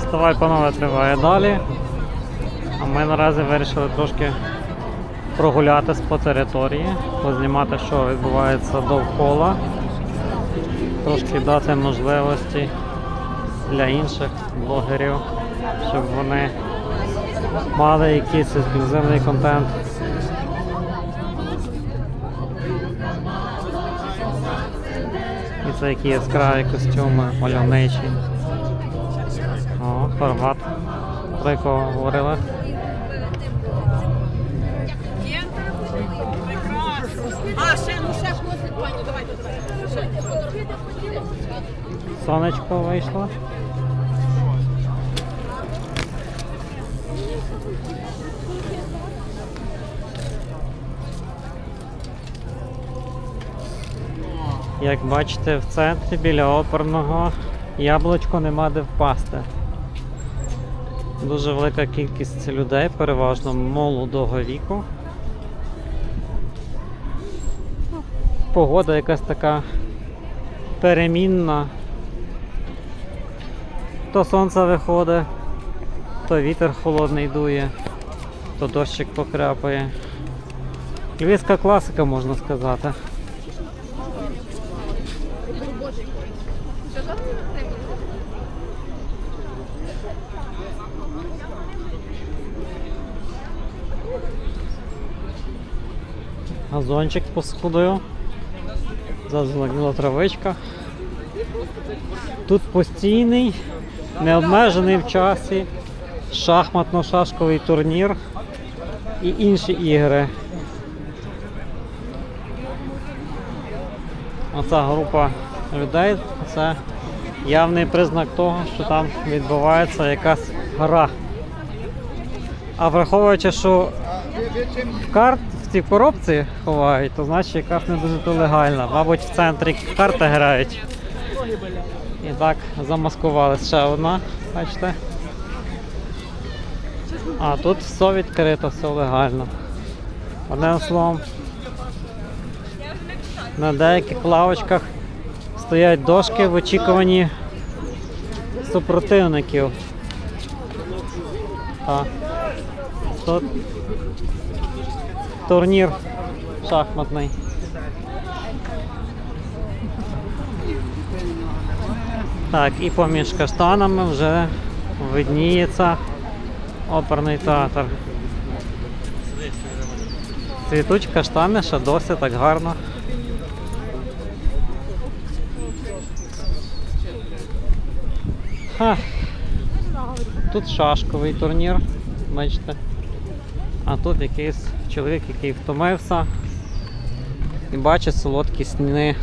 фестиваль панове триває далі. А ми наразі вирішили трошки прогулятись по території, познімати, що відбувається довкола, трошки дати можливості для інших блогерів, щоб вони мали якийсь ексклюзивний контент. І це які яскраві костюми, мальовничі. О, Хорват. Про якого говорили. А, ще, ну ще хвостик, пані, давайте, давайте. Сонечко вийшло. Як бачите, в центрі біля оперного яблучко нема де впасти. Дуже велика кількість людей, переважно молодого віку. Погода якась така перемінна. То сонце виходить, то вітер холодний дує, то дощик покряпає. Львівська класика, можна сказати. Газончик посходив. Зазеленіла травичка. Тут постійний, необмежений в часі шахматно-шашковий турнір і інші ігри. Оця група людей це явний признак того, що там відбувається якась гра. А враховуючи, що карт в цій коробці ховають, то значить якась не дуже то легальна. Мабуть, в центрі карти грають. І так, замаскувалась ще одна, бачите. А тут все відкрито, все легально. Одним словом, на деяких лавочках стоять дошки в очікуванні супротивників. А, тут турнір шахматний. Так, і поміж каштанами вже видніється оперний театр. Цвітуть каштани ще досі так гарно. Ха. Тут шашковий турнір, бачите. А тут якийсь чоловік, який втомився і бачить солодкі сни.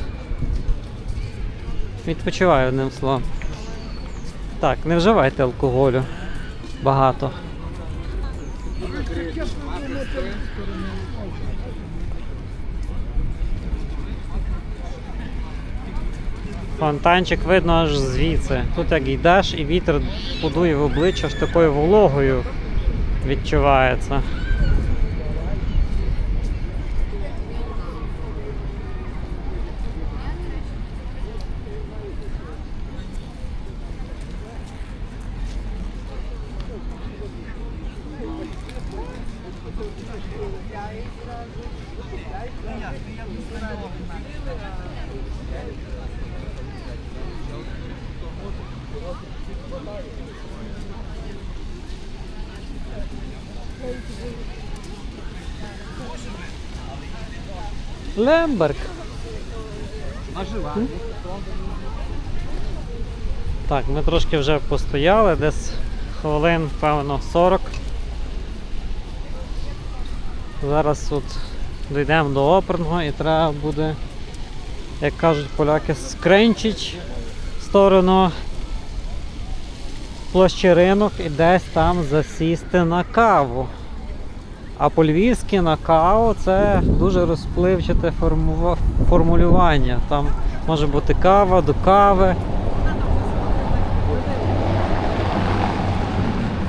Відпочиваю одним словом. Так, не вживайте алкоголю багато. Фонтанчик видно аж звідси. Тут як йдеш і вітер подує в обличчя, аж такою вологою відчувається. Лемберг. Так, ми трошки вже постояли, десь хвилин, певно, 40. Зараз тут дійдемо до оперного і треба буде, як кажуть поляки, скренчич в сторону площі ринок і десь там засісти на каву. А по-львівськи на каву це дуже розпливчате формулювання. Там може бути кава до кави.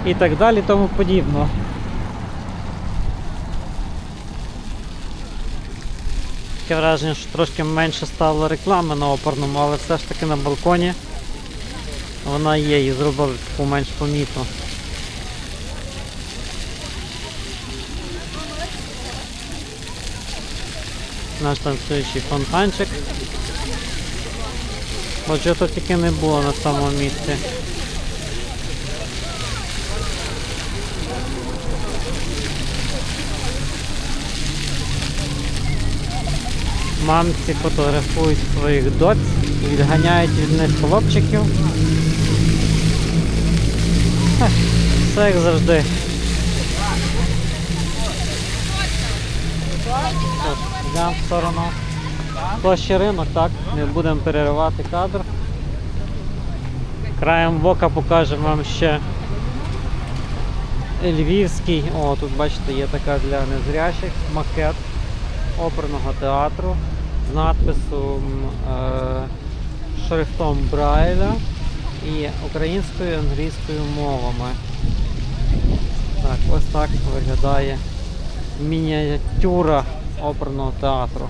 І так далі, тому подібно. Таке враження, що трошки менше стало реклами на опорному, але все ж таки на балконі Вона є і зробили таку менш помітну. Наш танцюючий фонтанчик. Бо чого то тільки не було на самому місці. Мамці фотографують своїх доць, відганяють від них хлопчиків. Все як завжди. От, Йдемо в сторону. Площі ринок, так, не будемо переривати кадр. Краєм бока покажемо вам ще Львівський. О, тут бачите, є така для незрячих макет оперного театру з надписом е, шрифтом Брайля і українською і англійською мовами. Так, ось так виглядає мініатюра оперного театру.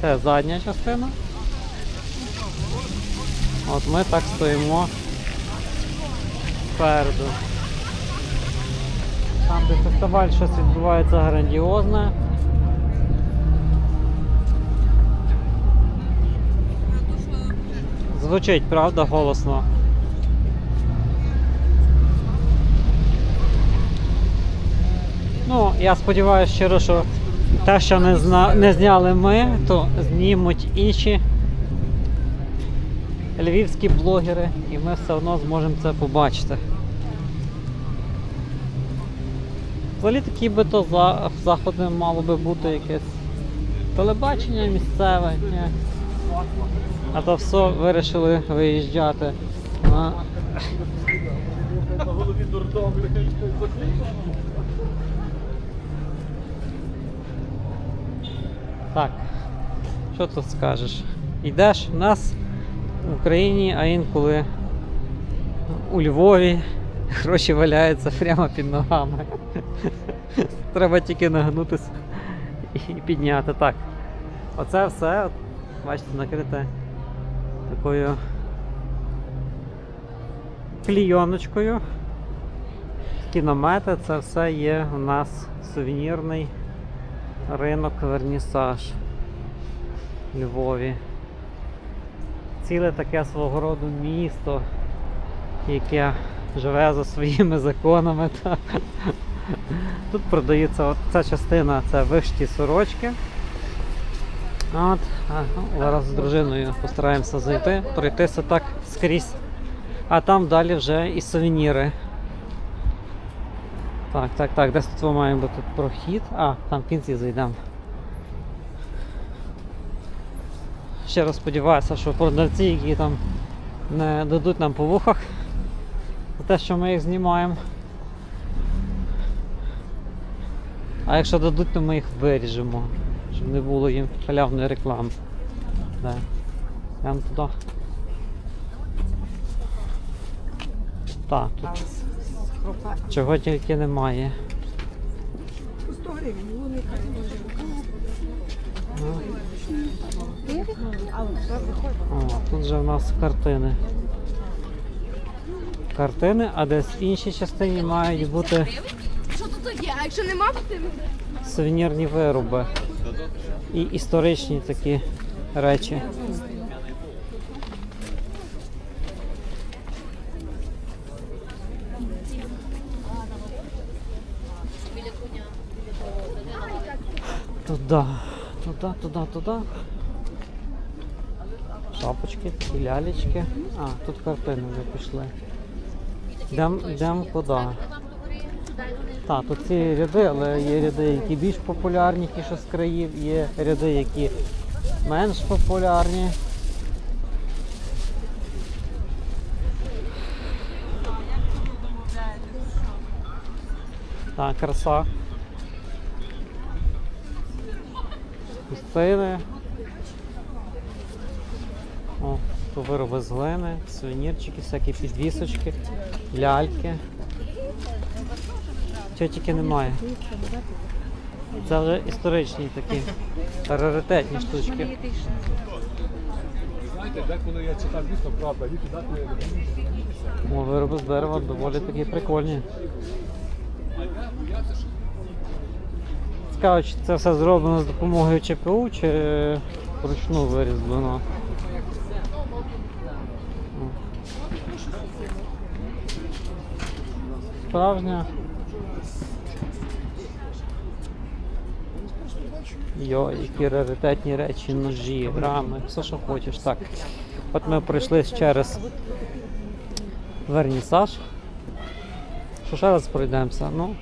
Це задня частина. От ми так стоїмо спереду. Там, де фестиваль щось відбувається грандіозне. Звучить, правда, голосно. Ну, я сподіваюся щиро, що те, що не, зна... не зняли ми, то знімуть інші львівські блогери, і ми все одно зможемо це побачити. Взагалі такі би то за... заходи мало би бути якесь телебачення місцеве. Ні. А то все вирішили виїжджати на Так, що тут скажеш? Йдеш в нас в Україні, а інколи у Львові гроші валяються прямо під ногами. Треба тільки нагнутися і підняти. Так. Оце все, от, бачите, накрите такою клійоночкою. Такі намети, це все є у нас сувенірний ринок Вернісаж в Львові. Ціле таке свого роду місто, яке живе за своїми законами. Тут продається ця частина, це вишті сорочки. От, ну, зараз з дружиною постараємося зайти, пройтися так скрізь. А там далі вже і сувеніри. Так, так, так, десь тут має бути прохід. А, там в кінці зайдемо. Ще раз сподіваюся, що продавці, які там не дадуть нам по вухах за те, що ми їх знімаємо. А якщо дадуть, то ми їх виріжемо, щоб не було їм халявної реклами. Да. Прямо туди. Так, тут чого тільки немає. 100 гривень, ну виходить. О, тут же в нас картини. Картини, а десь в іншій частині мають бути Що тут є? А якщо нема, то сувенірні вироби і історичні такі речі. Туда, туда, туда, туда. Шапочки, такі лялечки. А, тут картини вже пішли. Йдемо куди? Так, тут ці ряди, але є ряди, які більш популярні, ті, з країв, є ряди, які менш популярні. Так, краса. Пустини. О, то вироби з глини, сувенірчики, всякі підвісочки, ляльки. Чого тільки немає. Це вже історичні такі раритетні штучки. знаєте, деколи я читав дійсно правда, віки дати. Вироби з дерева доволі такі прикольні. Цікаво, чи це все зроблено з допомогою ЧПУ чи е, вручну вирізблено. Справжня. Йо, які раритетні речі, ножі, рами, все, що хочеш. Так. От ми пройшли через вернісаж. Що ще раз пройдемося? Ну,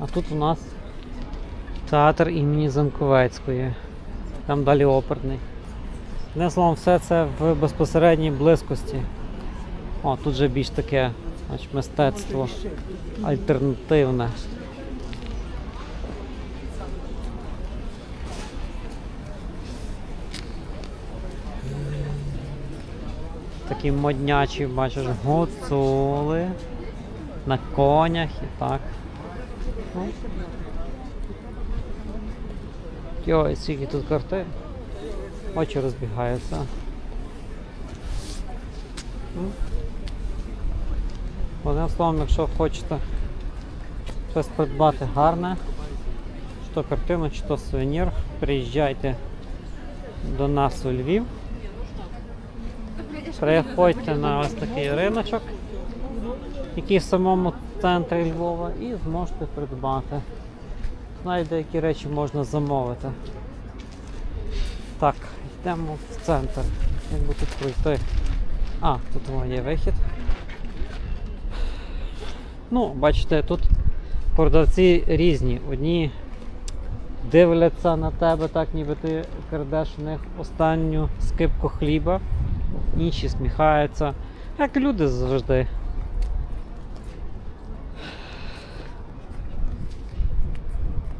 а тут у нас театр імені Занковецької. Там далі оперний. Одним словом, все це в безпосередній близькості. О, тут же більш таке значить, мистецтво альтернативне. Такі моднячі, бачиш, гуцули на конях і так. Ну. Йой, скільки тут картин. Очі розбігаються. Ну. Одним словом, якщо хочете щось придбати гарне, чи то картину, чи то сувенір, приїжджайте до нас у Львів. Приходьте на ось такий риночок, який в самому центрі Львова, і зможете придбати. Навіть деякі речі можна замовити. Так, йдемо в центр. Як би тут пройти? А, тут о, є вихід. Ну, бачите, тут продавці різні. Одні дивляться на тебе так, ніби ти крадеш в них останню скипку хліба, інші сміхаються. Як люди завжди.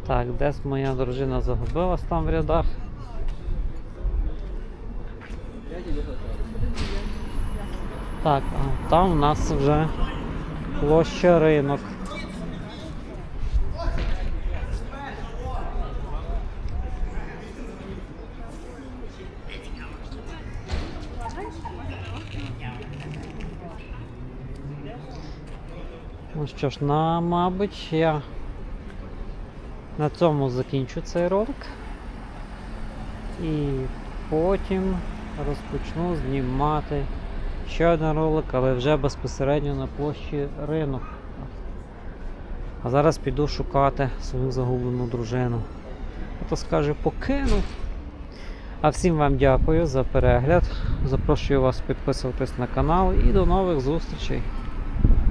Так, десь моя дружина загубилась там в рядах. Так, а там у нас вже площа ринок. Ну що ж, на, мабуть, я на цьому закінчу цей ролик. І потім розпочну знімати ще один ролик, але вже безпосередньо на площі ринок. А зараз піду шукати свою загублену дружину. А то скаже, покинув. А всім вам дякую за перегляд. Запрошую вас підписуватись на канал і до нових зустрічей.